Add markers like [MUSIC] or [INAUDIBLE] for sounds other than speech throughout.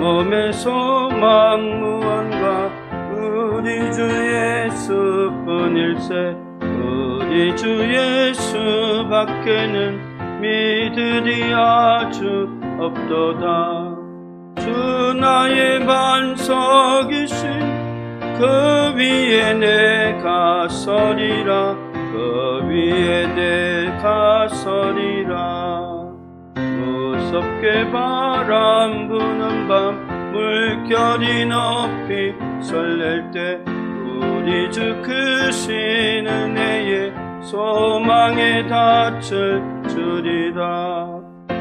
몸의 소망 무언가 우리 주 예수뿐 일세 우리 주 예수 밖에는 믿으리 아주 없도다. 주 나의 반석이신 그 위에 내가 서리라. 그 위에 내가 서리라 무섭게 바람 부는 밤 물결이 높이 설렐 때 우리 주 크신 은혜에 소망에 닿을 줄이라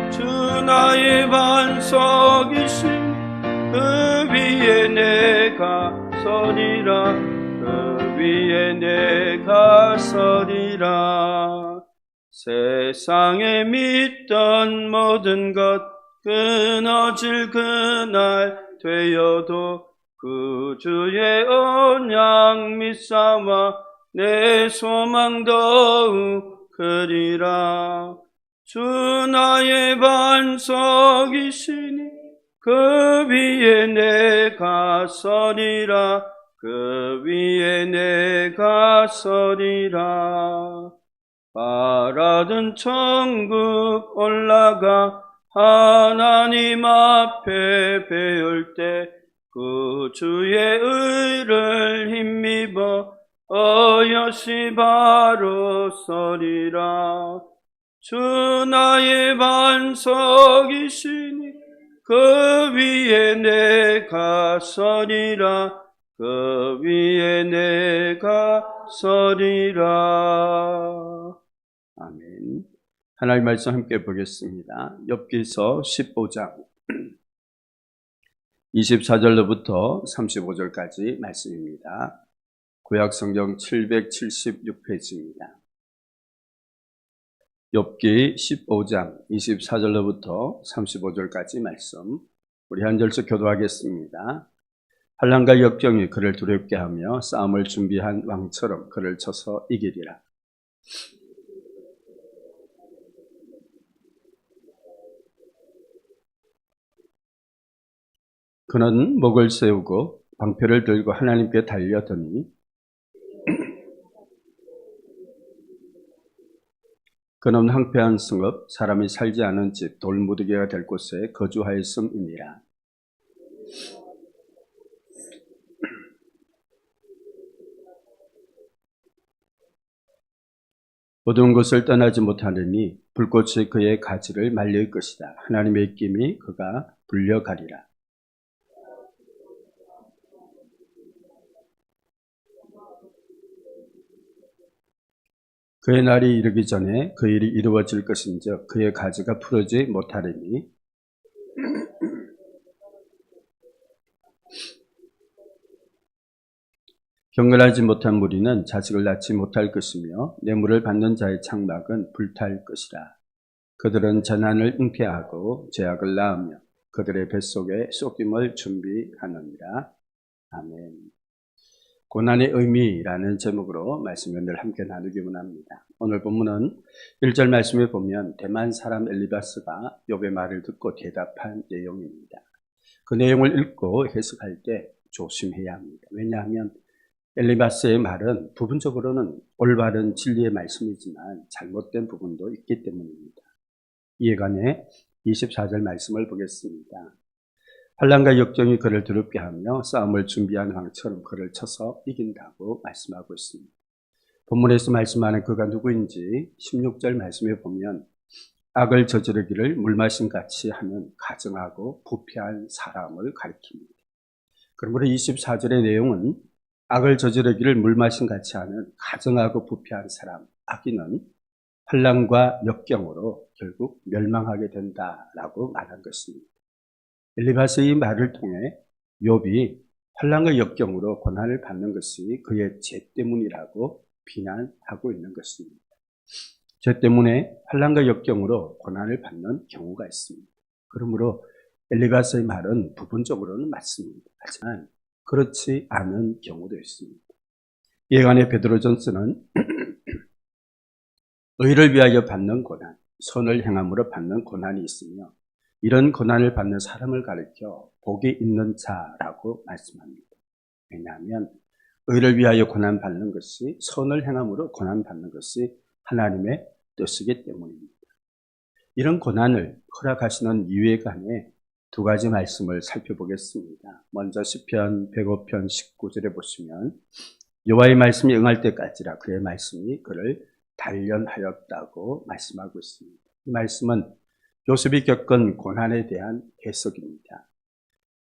주 나의 반석이신 그 위에 내가 서리라. 그 위에 내가 서리라 세상에 믿던 모든 것 끊어질 그날 되어도 그 주의 언약 믿사와 내 소망 더욱 크리라. 주 나의 반석이시니 그 위에 내가 서리라. 그 위에 내가 서리라 바라던 천국 올라가 하나님 앞에 배울 때 그 주의 의를 힘입어 어여시 바로 서리라 주 나의 반석이시니 그 위에 내가 서리라 그 위에 내가 서리라. 하나님 말씀 함께 보겠습니다. 엽기서 15장 24절로부터 35절까지 말씀입니다. 구약 성경 776페이지입니다. 엽기 15장 24절로부터 35절까지 말씀 우리 한 절씩 교도하겠습니다. 환란과 역경이 그를 두렵게 하며 싸움을 준비한 왕처럼 그를 쳐서 이기리라. 그는 목을 세우고 방패를 들고 하나님께 달려더니 그는 황폐한 성읍 사람이 살지 않은 집 돌무더기가 될 곳에 거주하였음이니라. 어두운 곳을 떠나지 못하느니 불꽃이 그의 가지를 말릴 것이다. 하나님의 입김이 그가 불려가리라. 그의 날이 이르기 전에 그 일이 이루어질 것인즉 그의 가지가 풀어지 못하리니 경건하지 못한 무리는 자식을 낳지 못할 것이며 뇌물을 받는 자의 창막은 불탈 것이라. 그들은 재난을 잉태하고 죄악을 낳으며 그들의 뱃속에 쏟김을 준비하느니라. 아멘. 고난의 의미라는 제목으로 말씀을 늘 함께 나누기 원합니다. 오늘 본문은 1절 말씀에 보면 대만 사람 엘리바스가 욥의 말을 듣고 대답한 내용입니다. 그 내용을 읽고 해석할 때 조심해야 합니다. 왜냐하면 엘리바스의 말은 부분적으로는 올바른 진리의 말씀이지만 잘못된 부분도 있기 때문입니다. 이해관의 24절 말씀을 보겠습니다. 환란과 역경이 그를 두렵게 하며 싸움을 준비한 왕처럼 그를 쳐서 이긴다고 말씀하고 있습니다. 본문에서 말씀하는 그가 누구인지 16절 말씀에 보면 악을 저지르기를 물마신 같이 하는 가증하고 부패한 사람을 가리킵니다. 그러므로 24절의 내용은 악을 저지르기를 물마신 같이 하는 가증하고 부패한 사람, 악인은 환란과 역경으로 결국 멸망하게 된다라고 말한 것입니다. 엘리바스의 말을 통해 욥이 환란과 역경으로 고난을 받는 것이 그의 죄 때문이라고 비난하고 있는 것입니다. 죄 때문에 환란과 역경으로 고난을 받는 경우가 있습니다. 그러므로 엘리바스의 말은 부분적으로는 맞습니다. 하지만 그렇지 않은 경우도 있습니다. 예간의 베드로 전스는 [CLEARS THROAT] 의를 위하여 받는 고난, 선을 행함으로 받는 고난이 있으며 이런 고난을 받는 사람을 가리켜 복이 있는 자라고 말씀합니다. 왜냐하면 의를 위하여 고난 받는 것이 선을 행함으로 고난 받는 것이 하나님의 뜻이기 때문입니다. 이런 고난을 허락하시는 이유에 관해 두 가지 말씀을 살펴보겠습니다. 먼저 시편 105편 19절에 보시면 여호와의 말씀이 응할 때까지라 그의 말씀이 그를 단련하였다고 말씀하고 있습니다. 이 말씀은 요셉이 겪은 고난에 대한 해석입니다.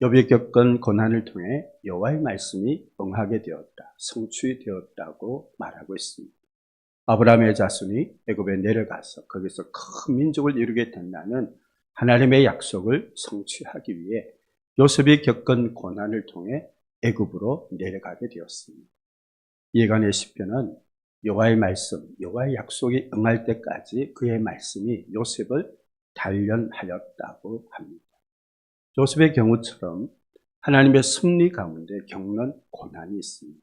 욥이 겪은 고난을 통해 여호와의 말씀이 응하게 되었다, 성취되었다고 말하고 있습니다. 아브라함의 자손이 애굽에 내려가서 거기서 큰 민족을 이루게 된다는 하나님의 약속을 성취하기 위해 요셉이 겪은 고난을 통해 애굽으로 내려가게 되었습니다. 예간의 시편은 여호와의 말씀, 여호와의 약속이 응할 때까지 그의 말씀이 요셉을 단련하였다고 합니다. 요셉의 경우처럼 하나님의 섭리 가운데 겪는 고난이 있습니다.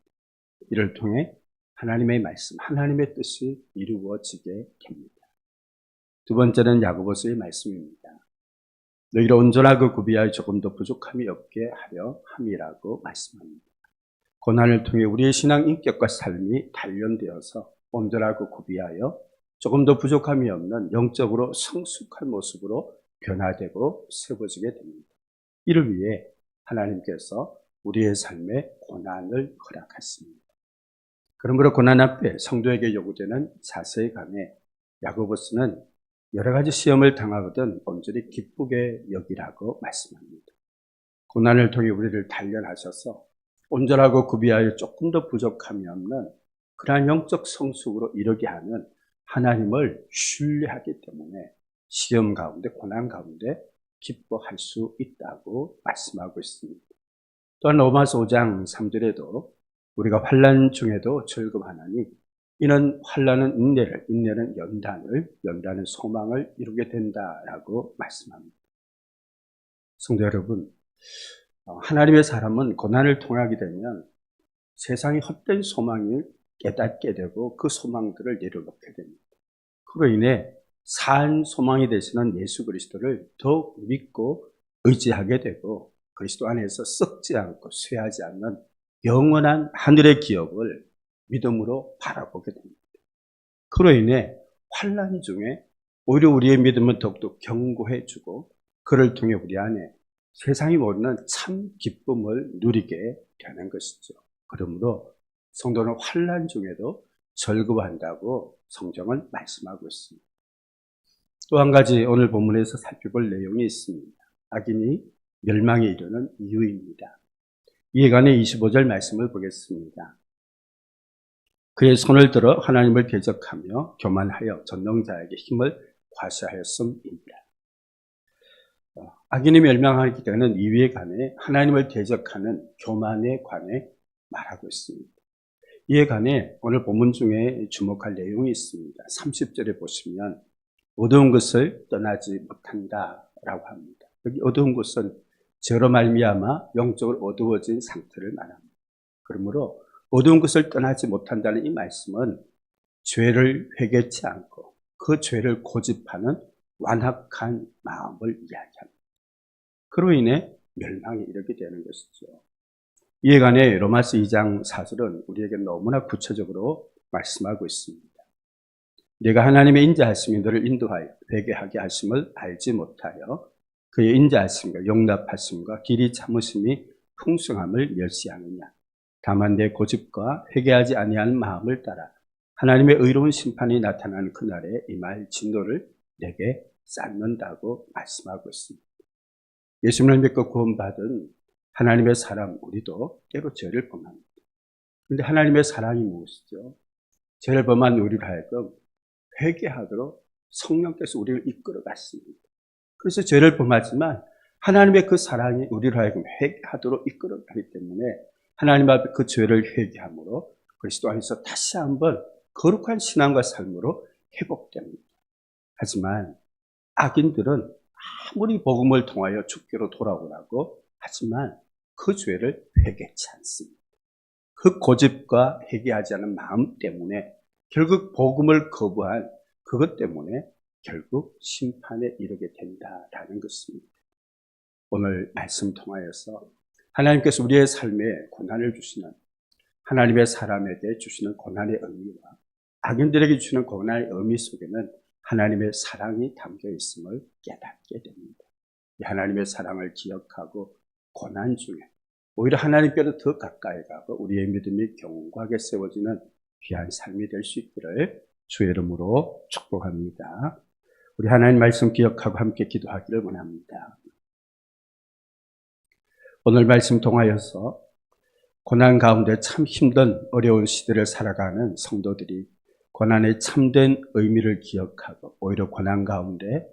이를 통해 하나님의 말씀, 하나님의 뜻이 이루어지게 됩니다. 두 번째는 야고보서의 말씀입니다. 너희를 온전하고 구비하여 조금 더 부족함이 없게 하려 함이라고 말씀합니다. 고난을 통해 우리의 신앙 인격과 삶이 단련되어서 온전하고 구비하여 조금 더 부족함이 없는 영적으로 성숙한 모습으로 변화되고 세워지게 됩니다. 이를 위해 하나님께서 우리의 삶에 고난을 허락하십니다. 그러므로 고난 앞에 성도에게 요구되는 관해 야고보스는 여러 가지 시험을 당하거든 온전히 기쁘게 여기라고 말씀합니다. 고난을 통해 우리를 단련하셔서 온전하고 구비하여 조금 더 부족함이 없는 그러한 영적 성숙으로 이르게 하는 하나님을 신뢰하기 때문에 시험 가운데 고난 가운데 기뻐할 수 있다고 말씀하고 있습니다. 또한 로마서 5장 3절에도 우리가 환란 중에도 즐거워하나니 이는 환란은 인내를, 인내는 연단을, 연단은 소망을 이루게 된다라고 말씀합니다. 성도 여러분, 어, 하나님의 사람은 고난을 통하게 되면 세상의 헛된 소망을 깨닫게 되고 그 소망들을 내려놓게 됩니다. 그로 인해 산 소망이 되시는 예수 그리스도를 더욱 믿고 의지하게 되고 그리스도 안에서 썩지 않고 쇠하지 않는 영원한 하늘의 기업을 믿음으로 바라보게 됩니다. 그로 인해 환란 중에 오히려 우리의 믿음은 더욱더 견고해지고 그를 통해 우리 안에 세상이 모르는 참 기쁨을 누리게 되는 것이죠. 그러므로 성도는 환란 중에도 즐거워한다고 성경은 말씀하고 있습니다. 또 한 가지 오늘 본문에서 살펴볼 내용이 있습니다. 악인이 멸망에 이르는 이유입니다. 이해관의 25절 말씀을 보겠습니다. 그의 손을 들어 하나님을 대적하며 교만하여 전능자에게 힘을 과시하였음입니다. 어, 악인이 멸망하기 때는 이위에 관해 하나님을 대적하는 교만에 관해 말하고 있습니다. 이에 관해 오늘 본문 중에 주목할 내용이 있습니다. 30절에 보시면 어두운 것을 떠나지 못한다라고 합니다. 여기 어두운 것은 죄로 말미암아 영적으로 어두워진 상태를 말합니다. 그러므로 어두운 것을 떠나지 못한다는 이 말씀은 죄를 회개치 않고 그 죄를 고집하는 완악한 마음을 이야기합니다. 그로 인해 멸망에 이르게 되는 것이죠. 이에 관해 로마스 2장 4절은 우리에게 너무나 구체적으로 말씀하고 있습니다. 네가 하나님의 인자하심이 너를 인도하여 회개하게 하심을 알지 못하여 그의 인자하심과 용납하심과 길이 참으심이 풍성함을 멸시하느냐. 다만 내 고집과 회개하지 아니한 마음을 따라 하나님의 의로운 심판이 나타나는 그날에 임할 진노를 내게 쌓는다고 말씀하고 있습니다. 예수님을 믿고 구원받은 하나님의 사람 우리도 때로 죄를 범합니다. 그런데 하나님의 사랑이 무엇이죠? 죄를 범한 우리를 하여금 회개하도록 성령께서 우리를 이끌어 갔습니다. 그래서 죄를 범하지만 하나님의 그 사랑이 우리를 하여금 회개하도록 이끌어 가기 때문에 하나님 앞에 그 죄를 회개함으로 그리스도 안에서 다시 한번 거룩한 신앙과 삶으로 회복됩니다. 하지만 악인들은 아무리 복음을 통하여 죽기로 돌아오라고 하지만 그 죄를 회개치 않습니다. 그 고집과 회개하지 않은 마음 때문에 결국 복음을 거부한 그것 때문에 결국 심판에 이르게 된다라는 것입니다. 오늘 말씀 통하여서 하나님께서 우리의 삶에 고난을 주시는 하나님의 사람에게 주시는 고난의 의미와 악인들에게 주시는 고난의 의미 속에는 하나님의 사랑이 담겨 있음을 깨닫게 됩니다. 이 하나님의 사랑을 기억하고 고난 중에 오히려 하나님께로 더 가까이 가고 우리의 믿음이 견고하게 세워지는 귀한 삶이 될 수 있기를 주의 이름으로 축복합니다. 우리 하나님 말씀 기억하고 함께 기도하기를 원합니다. 오늘 말씀 통하여서 고난 가운데 참 힘든 어려운 시대를 살아가는 성도들이 고난의 참된 의미를 기억하고 오히려 고난 가운데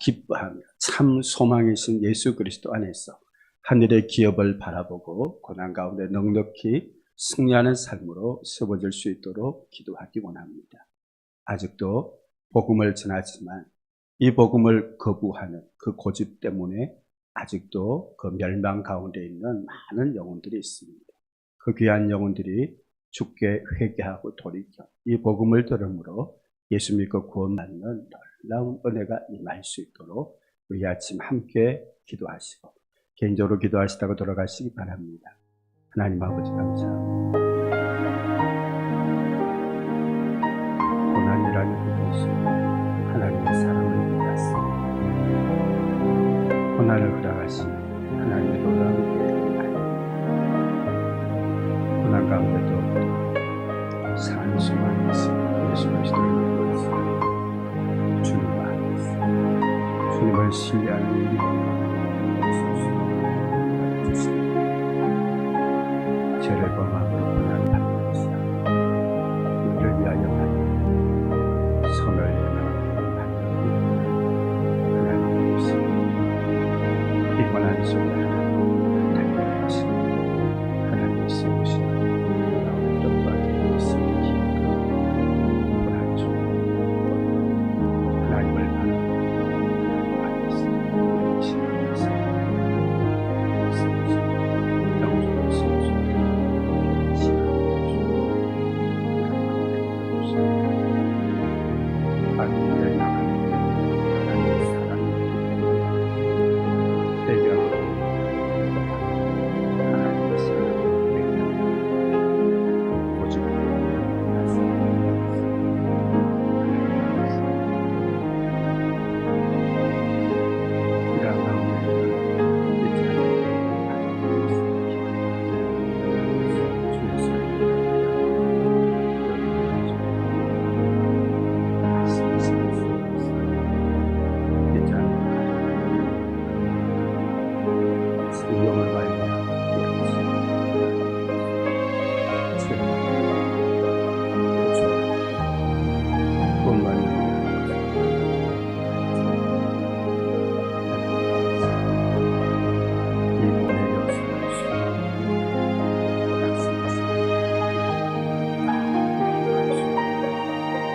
기뻐하며 참 소망이신 예수 그리스도 안에서 하늘의 기업을 바라보고 고난 가운데 넉넉히 승리하는 삶으로 세워질 수 있도록 기도하기 원합니다. 아직도 복음을 전하지만 이 복음을 거부하는 그 고집 때문에 아직도 그 멸망 가운데 있는 많은 영혼들이 있습니다. 그 귀한 영혼들이 죽게 회개하고 돌이켜 이 복음을 들음으로 예수 믿고 구원받는 놀라운 은혜가 임할 수 있도록 우리 아침 함께 기도하시고 개인적으로 기도하시다가 돌아가시기 바랍니다. 하나님 아버지 감사합니다. 고난이라는 그것이 하나님의 사랑을 몰랐습니다. 고난을 허락하신 하나님의 놀라운 고난 가운데도 산 수많은 예수 그리스도를 믿고 있습니다. 주님과 함께 있습니다. 주님을 신뢰하는 믿음과 주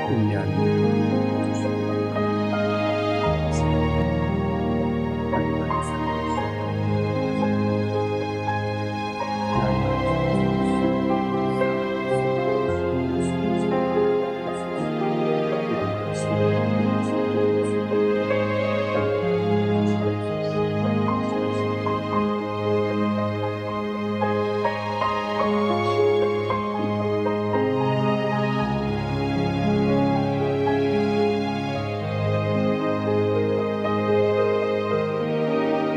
ทุ